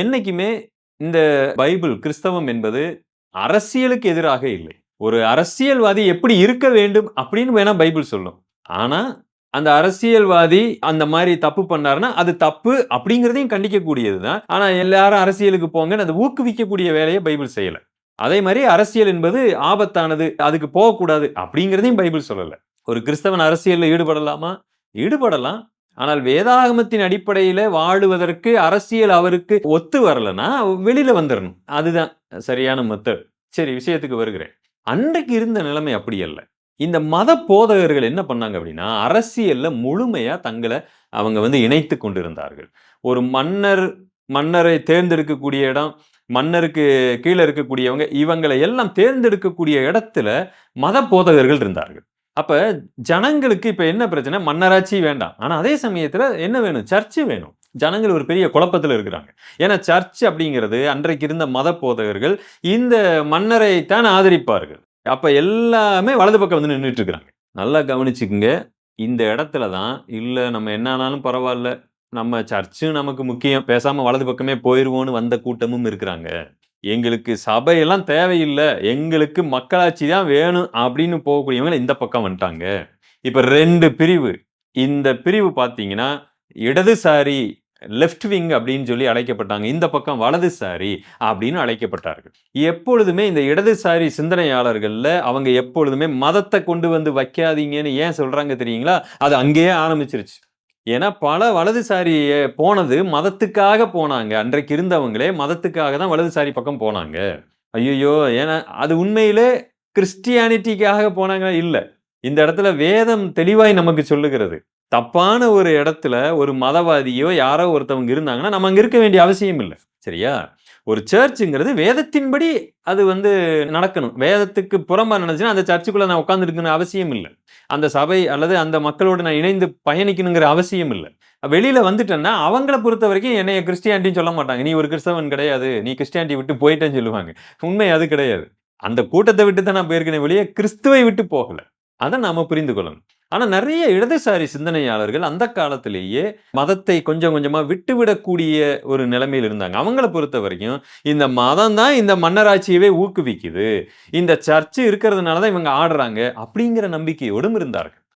என்னைக்குமே இந்த பைபிள் கிறிஸ்தவம் என்பது அரசியலுக்கு எதிராக இல்லை. ஒரு அரசியல்வாதி எப்படி இருக்க வேண்டும் அப்படின்னு வேணா பைபிள் சொல்லும். ஆனால் அந்த அரசியல்வாதி அந்த மாதிரி தப்பு பண்ணாருன்னா அது தப்பு அப்படிங்கிறதையும் கண்டிக்கக்கூடியது தான். ஆனால் எல்லாரும் அரசியலுக்கு போங்கன்னு அதை ஊக்குவிக்கக்கூடிய வேலையை பைபிள் செய்யலை. அதே மாதிரி அரசியல் என்பது ஆபத்தானது அதுக்கு போகக்கூடாது அப்படிங்கிறதையும் பைபிள் சொல்லலை. ஒரு கிறிஸ்தவன் அரசியலில் ஈடுபடலாமா? ஈடுபடலாம். ஆனால் வேதாகமத்தின் அடிப்படையில் வாழுவதற்கு அரசியல் அவருக்கு ஒத்து வரலன்னா வெளியில் வந்துடணும் அதுதான் சரியான மெத்தட். சரி விஷயத்துக்கு வருகிறேன். அன்றைக்கு இருந்த நிலைமை அப்படி அல்ல. இந்த மத போதகர்கள் என்ன பண்ணாங்க அப்படின்னா அரசியலில் முழுமையாக தங்களை அவங்க வந்து இணைத்து கொண்டிருந்தார்கள். ஒரு மன்னர் மன்னரை தேர்ந்தெடுக்கக்கூடிய இடம் மன்னருக்கு கீழே இருக்கக்கூடியவங்க இவங்களை எல்லாம் தேர்ந்தெடுக்கக்கூடிய இடத்துல மத போதகர்கள் இருந்தார்கள். அப்போ ஜனங்களுக்கு இப்போ என்ன பிரச்சனை? மன்னராட்சி வேண்டாம். ஆனால் அதே சமயத்தில் என்ன வேணும்? சர்ச்சு வேணும். ஜனங்கள் ஒரு பெரிய குழப்பத்தில் இருக்கிறாங்க. ஏன்னா சர்ச் அப்படிங்கிறது அன்றைக்கு இருந்த மத போதகர்கள் இந்த மன்னரை தான் ஆதரிப்பார்கள். அப்போ எல்லாமே வலது பக்கம் வந்து நின்றுட்டு இருக்கிறாங்க. நல்லா கவனிச்சுக்குங்க. இந்த இடத்துல தான் இல்லை நம்ம என்ன ஆனாலும் பரவாயில்ல. நம்ம சர்ச்சும் நமக்கு முக்கியம். பேசாமல் வலது பக்கமே போயிடுவோன்னு வந்த கூட்டமும் இருக்கிறாங்க. எங்களுக்கு சபையெல்லாம் தேவையில்லை. எங்களுக்கு மக்களாட்சி தான் வேணும் அப்படின்னு போகக்கூடியவங்க இந்த பக்கம் வந்துட்டாங்க. இப்போ ரெண்டு பிரிவு. இந்த பிரிவு பார்த்தீங்கன்னா இடதுசாரி லெஃப்ட் விங் அப்படின்னு சொல்லி அழைக்கப்பட்டாங்க. இந்த பக்கம் வலதுசாரி அப்படின்னு அழைக்கப்பட்டார்கள். எப்பொழுதுமே இந்த இடதுசாரி சிந்தனையாளர்களில் அவங்க எப்பொழுதுமே மதத்தை கொண்டு வந்து வைக்காதீங்கன்னு ஏன் சொல்கிறாங்க தெரியுங்களா? அது அங்கேயே ஆரம்பிச்சிருச்சு. ஏன்னா பல வலதுசாரி போனது மதத்துக்காக போனாங்க. அன்றைக்கு இருந்தவங்களே மதத்துக்காக தான் வலதுசாரி பக்கம் போனாங்க. ஐயோ ஏன்னா அது உண்மையிலே கிறிஸ்டியானிட்டிக்காக போனாங்க இல்லை. இந்த இடத்துல வேதம் தெளிவாய் நமக்கு சொல்லுகிறது. தப்பான ஒரு இடத்துல ஒரு மதவாதியோ யாரோ ஒருத்தவங்க இருந்தாங்கன்னா நம்ம அங்கே இருக்க வேண்டிய அவசியம் இல்லை. சரியா? ஒரு சர்ச்சுங்கிறது வேதத்தின்படி அது வந்து நடக்கணும். வேதத்துக்கு புறம்பா நினைச்சுன்னா அந்த சர்ச்சுக்குள்ள நான் உட்காந்துருக்கணும் அவசியம் இல்லை. அந்த சபை அல்லது அந்த மக்களோடு நான் இணைந்து பயணிக்கணுங்கிற அவசியம் இல்லை. வெளியில வந்துட்டேன்னா அவங்கள பொறுத்த வரைக்கும் என்னைய கிறிஸ்டியானிட்டின்னு சொல்ல மாட்டாங்க. நீ ஒரு கிறிஸ்தவன் கிடையாது. நீ கிறிஸ்டியானிட்டி விட்டு போயிட்டேன்னு சொல்லுவாங்க. உண்மை அது கிடையாது. அந்த கூட்டத்தை விட்டு தான் நான் போயிருக்கேன் வெளியே கிறிஸ்துவை விட்டு போகல. அதை நாம் புரிந்து கொள்ளணும். ஆனால் நிறைய இடதுசாரி சிந்தனையாளர்கள் அந்த காலத்திலேயே மதத்தை கொஞ்சம் கொஞ்சமாக விட்டுவிடக்கூடிய ஒரு நிலைமையில் இருந்தாங்க. அவங்கள பொறுத்த வரைக்கும் இந்த மதம் தான் இந்த மன்னராட்சியவே ஊக்குவிக்குது. இந்த சர்ச்சு இருக்கிறதுனால தான் இவங்க ஆடுறாங்க அப்படிங்கிற நம்பிக்கையோடும் இருந்தார்கள்.